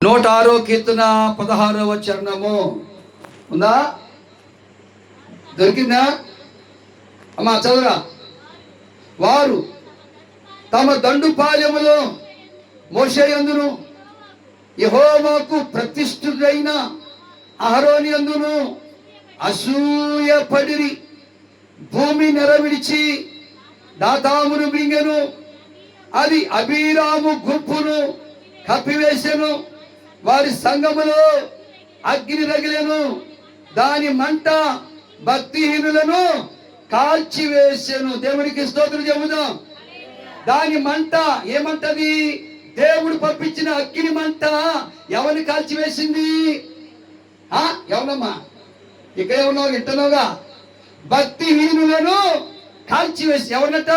నూట ఆరో కీర్తన పదహారవ చరణము. ఉందా? దొరికిందా? అమ్మా చదువురా. వారు తమ దండుపాలెములో మోసేయందును యహోమాకు ప్రతిష్ఠుడైన అహరోని అందును అసూయపడిరి భూమి నెరవిడిచి దాతామును మింగెను అది అభిరాము గుంపును కప్పివేశను వారి సంగములో అగ్ని రగిలను. దాని మంట భక్తిహీనులను కాల్చివేసాను. దేవునికి స్తోత్రం చెబుదాం. దాని మంట ఏమంటది? దేవుడు పంపించిన అగ్ని మంట ఎవరిని కాల్చివేసింది? ఆ ఎవరమ్మా? ఇక్కడ ఉన్నావు వింటున్నావుగా? భక్తిహీనులను కాల్చివేసి ఎవరినట?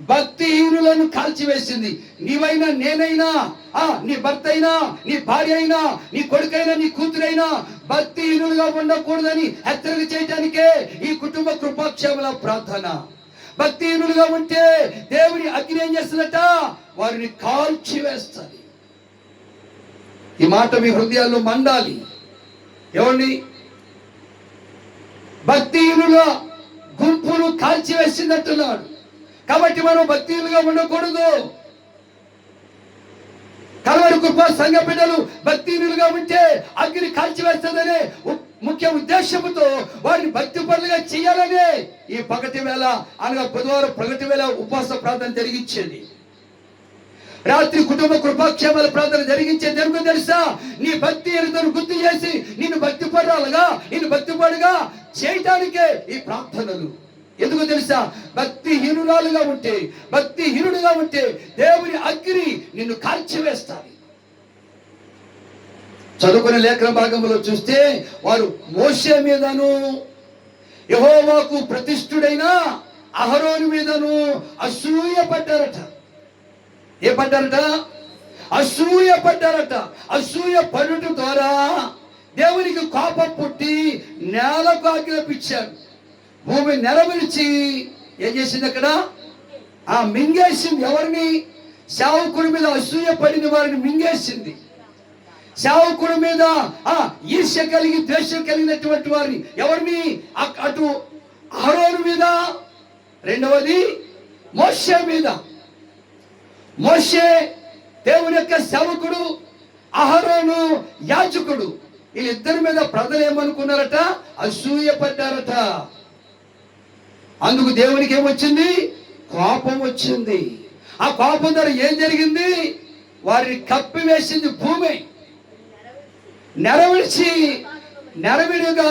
భక్తిహీనులను కాల్చివేసింది. నీవైనా నేనైనా ఆ నీ భర్త అయినా నీ భార్య అయినా నీ కొడుకైనా నీ కూతురైనా భక్తిహీనులుగా ఉండకూడదని హెచ్చరిక చేయడానికే ఈ కుటుంబ కృపాక్షేమల ప్రార్థన. భక్తిహీనులుగా ఉంటే దేవుని అగ్ని ఏం చేస్తుందట? వారిని కాల్చివేస్తుంది. ఈ మాట మీ హృదయాల్లో మండాలి. ఏమండి? భక్తిహీనుల గుంపును కాల్చివేసిందంటున్నాడు కాబట్టి మనం భక్తిహీనులుగా ఉండకూడదు. కలవరి కృప సంఘ బిడ్డలు భక్తిహీనులుగా ఉంటే అగ్ని కాల్చివేస్తుందనే ముఖ్య ఉద్దేశంతో వారిని భక్తి పనులుగా చేయాలనే ఈ పగటి వేళ అనగా బుధవారం ప్రగతి వేళ ఉపవాస ప్రార్థన జరిగించేది. రాత్రి కుటుంబ కృపాక్షేమాల ప్రార్థన జరిగించే దేవుడు తెలుసా? నీ భక్తి ఎరుతను గుర్తు చేసి నిన్ను భక్తి పడాలుగా నిన్ను భక్తి పడుగా చేయటానికే ఈ ప్రార్థనలు. ఎందుకు తెలుసా? భక్తిహీనురాలుగా ఉంటే భక్తిహీనుడుగా ఉంటే దేవుని అగ్ని నిన్ను కాల్చివేస్తాడు చదువుకునే లేఖన భాగంలో చూస్తే వారు మోసే మీదను యహోవాకు ప్రతిష్ఠుడైన అహరోని మీదను అసూయ పడ్డారట ఏ పడ్డారట అసూయ పడ్డారట అసూయ పడుట ద్వారా దేవునికి కోపం పుట్టి నేలకు ఆజ్ఞాపించాడు భూమి నెరవేర్చి ఏం చేసింది అక్కడ? ఆ మింగేసింది ఎవరిని? సేవకుడి మీద అసూయ పడిన వారిని మింగేసింది. సేవకుడి మీద ఆ ఈర్ష్య కలిగి ద్వేషం కలిగినటువంటి వారిని ఎవరిని? అటు అహరోను మీద రెండవది మోషే మీద. మోషే దేవుని యొక్క సేవకుడు అహరోను యాజకుడు. వీళ్ళిద్దరి మీద ప్రజలు ఏమనుకున్నారట? అసూయ పడ్డారట అందుకు దేవునికి ఏమొచ్చింది? కోపం వచ్చింది. ఆ కోపం ద్వారా ఏం జరిగింది? వారిని కప్పివేసింది భూమి. నెరవేర్చి నెరవేరుగా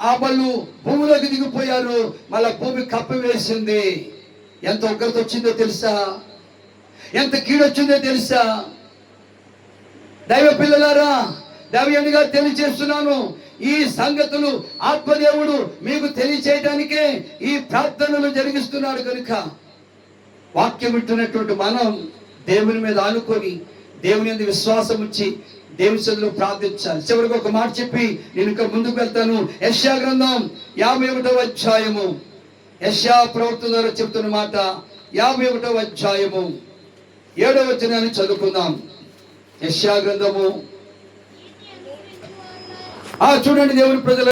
ఆ వాళ్ళు భూమిలోకి దిగిపోయారు. మళ్ళా భూమి కప్పివేసింది. ఎంత ఉగ్రత వచ్చిందో తెలుసా? ఎంత కీడొచ్చిందో తెలుసా? దైవ పిల్లలారా దైవయునిగా తెలియజేస్తున్నాను. ఈ సంగతులు ఆత్మదేవుడు మీకు తెలియచేయడానికే ఈ ప్రార్థనలు జరిగిస్తున్నాడు కనుక వాక్యం వింటున్నటువంటి మనం దేవుని మీద ఆనుకొని దేవుని మీద విశ్వాసం ఉంచి దేవుని చదువు ప్రార్థించాలి. చివరికి ఒక మాట చెప్పి నేను ఇంకా ముందుకు వెళ్తాను. యశ్యా గ్రంథం యాభై ఒకటవ అధ్యాయము. యశ్యా ప్రవర్తన ద్వారా చెప్తున్న మాట యాభై ఒకటవ అధ్యాయము. ఏడవ వచనాన్ని చదువుకుందాం. యశ్యా గ్రంథము ఆ చూడండి దేవుని ప్రజల.